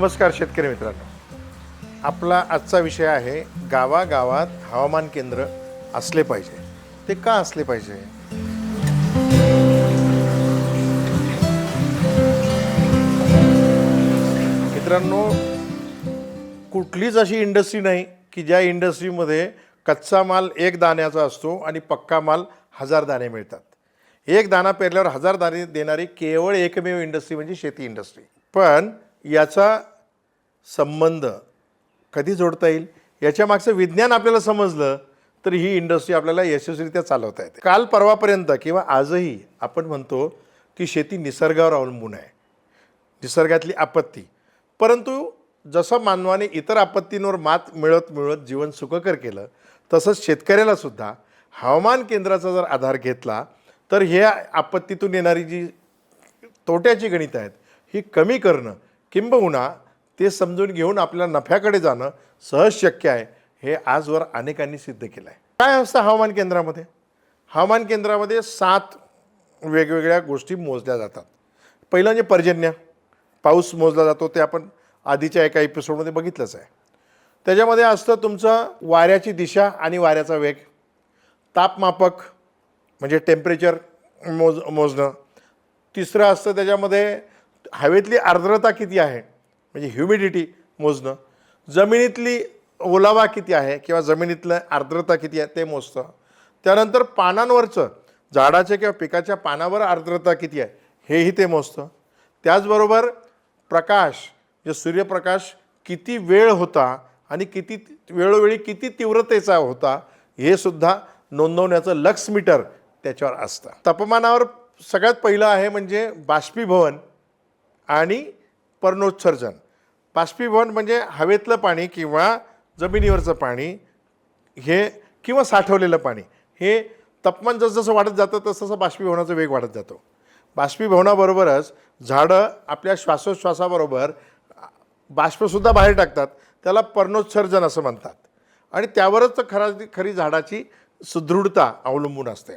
नमस्कार शेतकरी मित्रांनो. आपला आजचा विषय आहे गावागावात हवामान केंद्र असले पाहिजे. ते का असले पाहिजे? मित्रांनो कुठलीच अशी इंडस्ट्री नाही की ज्या इंडस्ट्रीमध्ये कच्चा माल एक दाण्याचा असतो आणि पक्का माल हजार दाणे मिळतात. एक दाणा पेरल्यावर हजार दाणे देणारी केवळ एकमेव इंडस्ट्री म्हणजे शेती इंडस्ट्री पण याचा संबंध कधी जोडता येईल? याच्या मागचं विज्ञान आपल्याला समजलं तर ही इंडस्ट्री आपल्याला यशस्वीरित्या चालवता येते. काल परवापर्यंत किंवा आजही आपण म्हणतो की शेती निसर्गावर अवलंबून आहे. निसर्गातली आपत्ती. परंतु जसं मानवाने इतर आपत्तींवर मात मिळत मिळत जीवन सुखकर केलं तसंच शेतकऱ्याला सुद्धा हवामान केंद्राचा जर आधार घेतला तर ह्या आपत्तीतून येणारी जी तोट्याची गणितं आहेत ही कमी करणं किंबहुना ते समजून घेऊन आपल्या नफ्याकडे जाणं सहज शक्य आहे हे आजवर अनेकांनी सिद्ध केलं आहे काय असतं हवामान केंद्रामध्ये? हवामान केंद्रामध्ये सात वेगवेगळ्या गोष्टी मोजल्या जातात. पहिलं म्हणजे पर्जन्य. पाऊस मोजला जातो ते आपण आधीच्या एका एपिसोडमध्ये बघितलंच आहे. त्याच्यामध्ये असतं तुमचं वाऱ्याची दिशा आणि वाऱ्याचा वेग. तापमापक म्हणजे टेम्परेचर मोज मोजणं. तिसरं असतं त्याच्यामध्ये हवेतली आर्द्रता किती आहे? म्हणजे ह्युमिडिटी मोजणं. जमिनीतली ओलावा किती आहे? किंवा जमिनीतलं आर्द्रता किती आहे? ते मोजतं त्यानंतर पानांवरचं झाडाच्या किंवा पिकाच्या पानावर आर्द्रता किती आहे? हेही ते मोजतं त्याचबरोबर प्रकाश जे सूर्यप्रकाश किती वेळ होता आणि किती वेळोवेळी किती तीव्रतेचा होता हे सुद्धा नोंदवण्याचं लक्स मीटर त्याच्यावर असतं. तापमानावर सगळ्यात पहिलं आहे म्हणजे बाष्पीभवन. आणि पर्णोत्सर्जन. बाष्पीभवन म्हणजे हवेतलं पाणी किंवा जमिनीवरचं पाणी हे किंवा साठवलेलं पाणी. हे तापमान जसजसं वाढत जातं तसतसं बाष्पीभवनाचा वेग वाढत जातो. बाष्पीभवनाबरोबरच झाडं आपल्या श्वासोच्छ्वासाबरोबर बाष्पसुद्धा बाहेर टाकतात. त्याला पर्णोत्सर्जन असं म्हणतात. आणि त्यावरच खरा खरी झाडाची सुदृढता अवलंबून असते.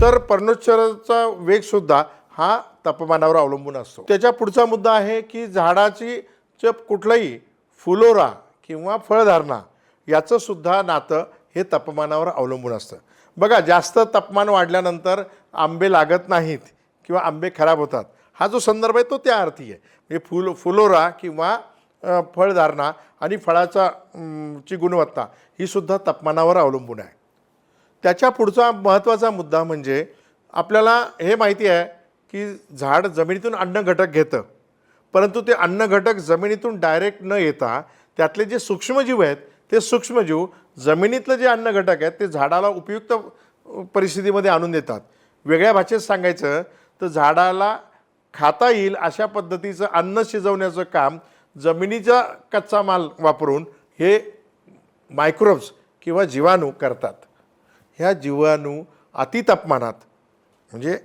तर पर्णोत्सर्जनाचा वेगसुद्धा हा तापमानावर अवलंबून असतो. त्याच्या पुढचा मुद्दा आहे की झाडाची च कुठलंही फुलोरा किंवा फळधारणा याचं सुद्धा नातं हे तापमानावर अवलंबून असतं. बघा जास्त तापमान वाढल्यानंतर आंबे लागत नाहीत किंवा आंबे खराब होतात. हा जो संदर्भ आहे तो त्या अर्थी आहे. म्हणजे फुल फुलोरा किंवा फळधारणा आणि फळाचा ची गुणवत्ता ही सुद्धा तापमानावर अवलंबून आहे. त्याच्या पुढचा महत्त्वाचा मुद्दा म्हणजे आपल्याला हे माहिती आहे की झाड जमिनीतून अन्न घटक घेतं. परंतु ते अन्न घटक जमिनीतून डायरेक्ट न येता त्यातले जे सूक्ष्मजीव आहेत ते सूक्ष्मजीव जमिनीतलं जे अन्न घटक आहेत ते झाडाला उपयुक्त परिस्थितीमध्ये आणून देतात. वेगळ्या भाषेत सांगायचं तर झाडाला खाता येईल अशा पद्धतीचं अन्न शिजवण्याचं काम जमिनीचा कच्चा माल वापरून हे मायक्रोब्स किंवा जीवाणू करतात. ह्या जीवाणू अतितापमानात म्हणजे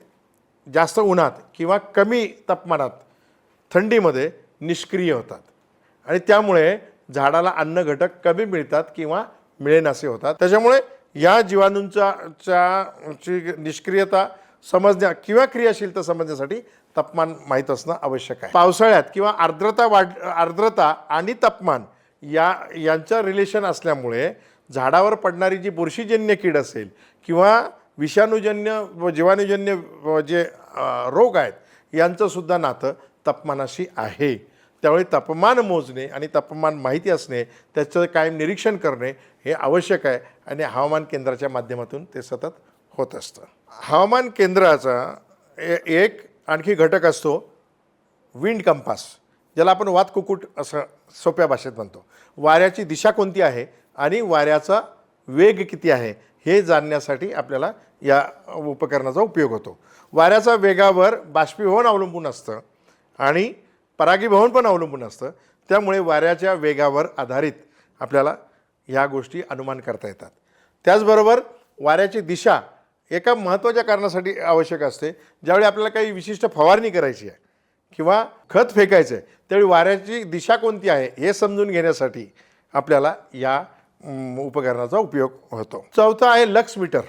जास्त उन्हात किंवा कमी तापमानात थंडीमध्ये निष्क्रिय होतात. आणि त्यामुळे झाडाला अन्न घटक कमी मिळतात किंवा मिळेनासे होतात. त्याच्यामुळे या जीवाणूंचा च्या ची निष्क्रियता समजण्या किंवा क्रियाशीलता समजण्यासाठी तापमान माहीत असणं आवश्यक आहे. पावसाळ्यात किंवा आर्द्रता वाढ आर्द्रता आणि तापमान या यांचं रिलेशन असल्यामुळे झाडावर पडणारी जी बुरशीजन्य कीड असेल किंवा विषाणूजन्य व जीवाणूजन्य व जे रोग आहेत यांचंसुद्धा नातं तापमानाशी आहे. त्यामुळे तापमान मोजणे आणि तापमान माहिती असणे त्याचं कायम निरीक्षण करणे हे आवश्यक आहे आणि हवामान केंद्राच्या माध्यमातून ते सतत होत असतं. हवामान केंद्राचा ए- एक आणखी घटक असतो विंड कंपास ज्याला आपण वात कुकुट असं सोप्या भाषेत म्हणतो. वाऱ्याची दिशा कोणती आहे आणि वाऱ्याचा वेग किती आहे? हे जाणण्यासाठी आपल्याला या उपकरणाचा उपयोग होतो. वाऱ्याचा वेगावर बाष्पीभवन अवलंबून असतं आणि परागीभवन पण अवलंबून असतं. त्यामुळे वाऱ्याच्या वेगावर आधारित आपल्याला ह्या गोष्टी अनुमान करता येतात. त्याचबरोबर वाऱ्याची दिशा एका महत्त्वाच्या कारणासाठी आवश्यक असते. ज्यावेळी आपल्याला काही विशिष्ट फवारणी करायची आहे किंवा खत फेकायचं आहे त्यावेळी वाऱ्याची दिशा कोणती आहे हे समजून घेण्यासाठी आपल्याला या उपकरणाचा उपयोग होतो. चौथा आहे लक्स मीटर.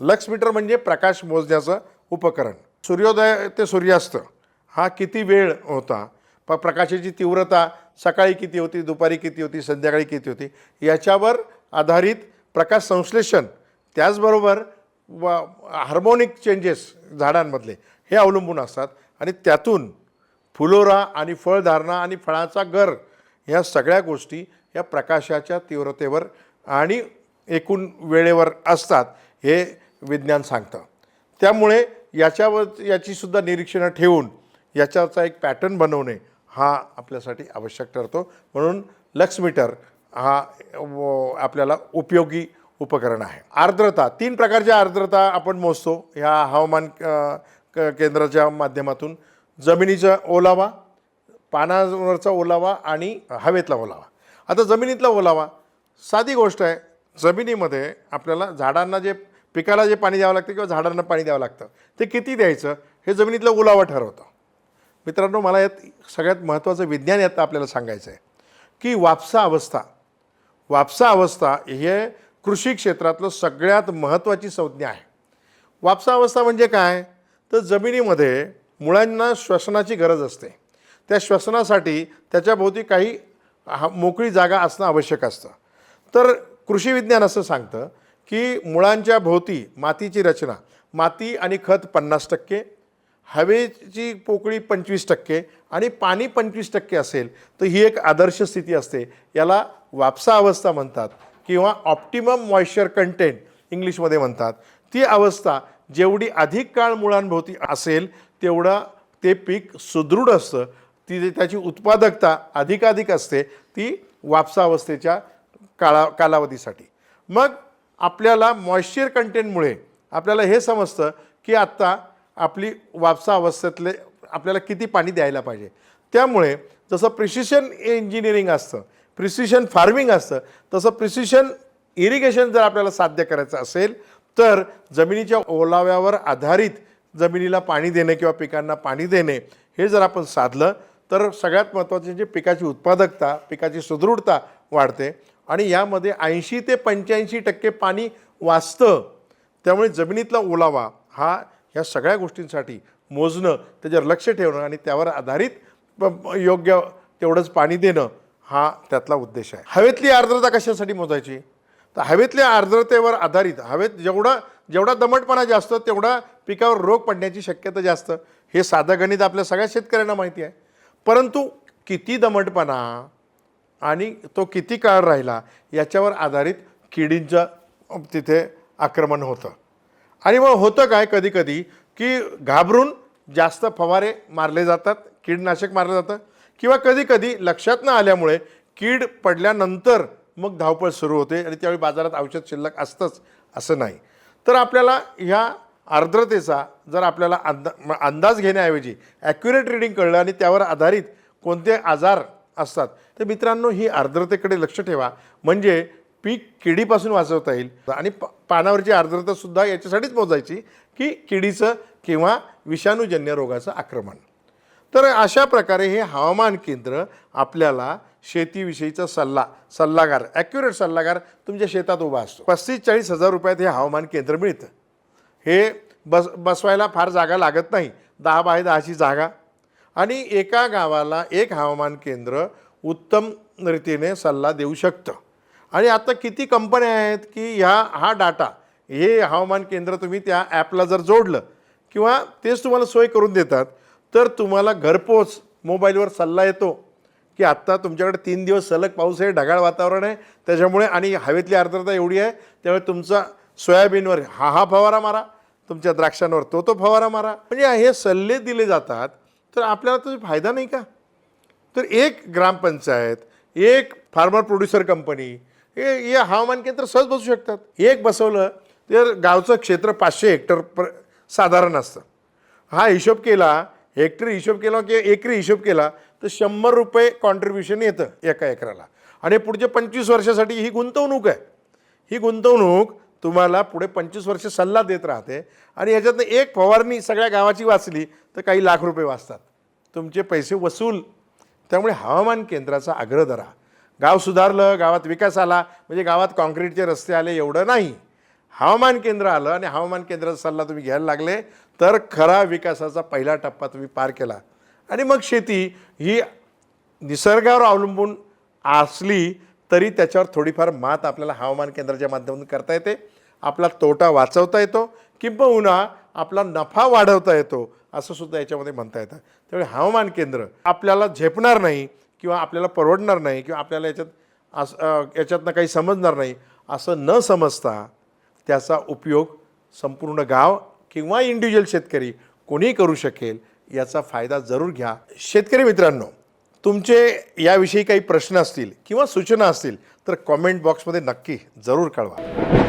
लक्स मीटर म्हणजे प्रकाश मोजण्याचं उपकरण. सूर्योदय ते सूर्यास्त हा किती वेळ होता? प प्रकाशाची तीव्रता सकाळी किती होती दुपारी किती होती संध्याकाळी किती होती? याच्यावर आधारित प्रकाश संश्लेषण त्याचबरोबर व हार्मोनिक चेंजेस झाडांमधले हे अवलंबून असतात. आणि त्यातून फुलोरा आणि फळधारणा आणि फळाचा गर ह्या सगळ्या गोष्टी या प्रकाशाच्या तीव्रतेवर आणि एकूण वेळेवर असतात हे विज्ञान सांगतं. त्यामुळे याच्यावर याचीसुद्धा निरीक्षणं ठेवून याच्याचा एक पॅटर्न बनवणे हा आपल्यासाठी आवश्यक ठरतो. म्हणून लक्स मीटर हा व- आपल्याला उपयोगी उपकरण आहे. आर्द्रता तीन प्रकारच्या आर्द्रता आपण मोजतो. ह्या हवामान क- केंद्राच्या माध्यमातून. जमिनीचा ओलावा पानावरचा ओलावा आणि हवेतला ओलावा. आता जमिनीतला ओलावा. साधी गोष्ट आहे जमिनीमध्ये आपल्याला झाडांना जे पिकाला जे पाणी द्यावं लागतं किंवा झाडांना पाणी द्यावं लागतं ते किती द्यायचं हे जमिनीतलं ओलावा ठरवतं. मित्रांनो मला यात सगळ्यात महत्त्वाचं विज्ञान यात आपल्याला सांगायचं आहे की वापसा अवस्था वापसा अवस्था हे कृषी क्षेत्रातलं सगळ्यात महत्त्वाची संज्ञा आहे. वापसा अवस्था म्हणजे काय? तर जमिनीमध्ये मुळांना श्वसनाची गरज असते. त्या श्वसनासाठी त्याच्याभोवती काही हा मोकळी जागा असणं आवश्यक असतं. तर कृषी विज्ञान असं सांगतं की मुळांच्या भोवती मातीची रचना माती आणि खत पन्नास टक्के हवेची पोकळी पंचवीस टक्के आणि पाणी पंचवीस टक्के असेल तर ही एक आदर्श स्थिती असते. याला वापसा अवस्था म्हणतात किंवा ऑप्टिमम मॉइश्चर कंटेंट इंग्लिशमध्ये म्हणतात. ती अवस्था जेवढी अधिक काळ मुळांभोवती असेल तेवढं ते पीक सुदृढ असतं. ती त्याची उत्पादकता अधिकाधिक असते. ती वापसावस्थेच्या काळा कालावधीसाठी. मग आपल्याला मॉइश्चर कंटेंटमुळे आपल्याला हे समजतं की आत्ता आपली वापसा अवस्थेतले आपल्याला किती पाणी द्यायला पाहिजे. त्यामुळे जसं प्रिसिशन इंजिनिअरिंग असतं प्रिसिशन फार्मिंग असतं तसं प्रिसिशन इरिगेशन जर आपल्याला साध्य करायचं असेल तर जमिनीच्या ओलाव्यावर आधारित जमिनीला पाणी देणे किंवा पिकांना पाणी देणे हे जर आपण साधलं तर सगळ्यात महत्त्वाचे म्हणजे पिकाची उत्पादकता पिकाची सुदृढता वाढते आणि यामध्ये ऐंशी ते पंच्याऐंशी टक्के पाणी वाचतं त्यामुळे जमिनीतला ओलावा हा ह्या सगळ्या गोष्टींसाठी मोजणं त्याच्यावर लक्ष ठेवणं आणि त्यावर आधारित प- योग्य तेवढंच पाणी देणं हा त्यातला उद्देश आहे. हवेतली आर्द्रता कशासाठी मोजायची? तर हवेतल्या आर्द्रतेवर आधारित हवेत जेवढा जेवढा दमटपणा जास्त तेवढा पिकावर रोग पडण्याची शक्यता जास्त हे साधं गणित आपल्या सगळ्या शेतकऱ्यांना माहिती आहे. परंतु किती दमटपणा आणि तो किती काळ राहिला याच्यावर आधारित किडींचं तिथे आक्रमण होतं. आणि मग होतं काय कधी कधी की घाबरून जास्त फवारे मारले जातात कीडनाशक मारलं जातं किंवा कधी कधी लक्षात न आल्यामुळे कीड पडल्यानंतर मग धावपळ सुरू होते आणि त्यावेळी बाजारात औषध शिल्लक असतंच असं नाही. तर आपल्याला ह्या आर्द्रतेचा जर आपल्याला अंदा अंदाज घेण्याऐवजी ॲक्युरेट रिडिंग कळलं आणि त्यावर आधारित कोणते आजार असतात तर मित्रांनो ही आर्द्रतेकडे लक्ष ठेवा. म्हणजे पीक किडीपासून वाचवता येईल आणि प पानावरची आर्द्रतासुद्धा याच्यासाठीच मोजायची की किडीचं किंवा विषाणूजन्य रोगाचं आक्रमण. तर अशा प्रकारे हे हवामान केंद्र आपल्याला शेतीविषयीचा सल्ला सल्लागार ॲक्युरेट सल्लागार तुमच्या शेतात उभा असतो. पस्तीस चाळीस हजार रुपयात हे हवामान केंद्र मिळतं. हे बस बसवायला फार जागा लागत नाही. दहा बाय दहाची जागा. आणि एका गावाला एक हवामान केंद्र उत्तम रीतीने सल्ला देऊ शकतं. आणि आता किती कंपन्या आहेत की ह्या हा डाटा हे हवामान केंद्र तुम्ही त्या ॲपला जर जोडलं किंवा तेच तुम्हाला सोय करून देतात तर तुम्हाला घरपोच मोबाईलवर सल्ला येतो की आत्ता तुमच्याकडे तीन दिवस सलग पाऊस आहे ढगाळ वातावरण आहे त्याच्यामुळे आणि हवेतली आर्द्रता एवढी आहे त्यामुळे तुमचा सोयाबीनवर हा हा फवारा मारा तुमच्या द्राक्षांवर तो तो फवारा मारा. म्हणजे हे सल्ले दिले जातात तर आपल्याला तो फायदा नाही का? तर एक ग्रामपंचायत एक फार्मर प्रोड्युसर कंपनी हे हे हवामान केंद्र सहज बसू शकतात. एक बसवलं तर गावचं क्षेत्र पाचशे हेक्टर प्र साधारण असतं. हा हिशोब केला हेक्टर हिशोब केला किंवा एकरी हिशोब केला तर शंभर रुपये कॉन्ट्रीब्युशन येतं एका एकराला. आणि पुढच्या पंचवीस वर्षासाठी ही गुंतवणूक आहे. ही गुंतवणूक तुम्हाला पुढे पंचवीस वर्ष सल्ला देत राहते आणि याच्यातनं एक फवारणी सगळ्या गावाची वाचली तर काही लाख रुपये वाचतात. तुमचे पैसे वसूल. त्यामुळे हवामान केंद्राचा आग्रह धरा. गाव सुधारलं गावात विकास आला म्हणजे गावात कॉन्क्रीटचे रस्ते आले एवढं नाही. हवामान केंद्र आलं आणि हवामान केंद्राचा सल्ला तुम्ही घ्यायला लागले तर खरा विकासाचा पहिला टप्पा तुम्ही पार केला. आणि मग शेती ही निसर्गावर अवलंबून असली तरी त्याच्यावर थोडीफार मात आपल्याला हवामान केंद्राच्या माध्यमातून करता येते. आपला तोटा वाचवता येतो किंबहुना आपला नफा वाढवता येतो असं सुद्धा याच्यामध्ये म्हणता येतं. त्यामुळे हवामान केंद्र आपल्याला झेपणार नाही किंवा आपल्याला परवडणार नाही किंवा आपल्याला याच्यात अस याच्यातनं काही समजणार नाही असं न समजता त्याचा उपयोग संपूर्ण गाव किंवा इंडिव्हिज्युअल शेतकरी कोणीही करू शकेल याचा फायदा जरूर घ्या. शेतकरी मित्रांनो तुमचे याविषयी काही प्रश्न असतील किंवा सूचना असतील तर कॉमेंट बॉक्समध्ये नक्की जरूर कळवा.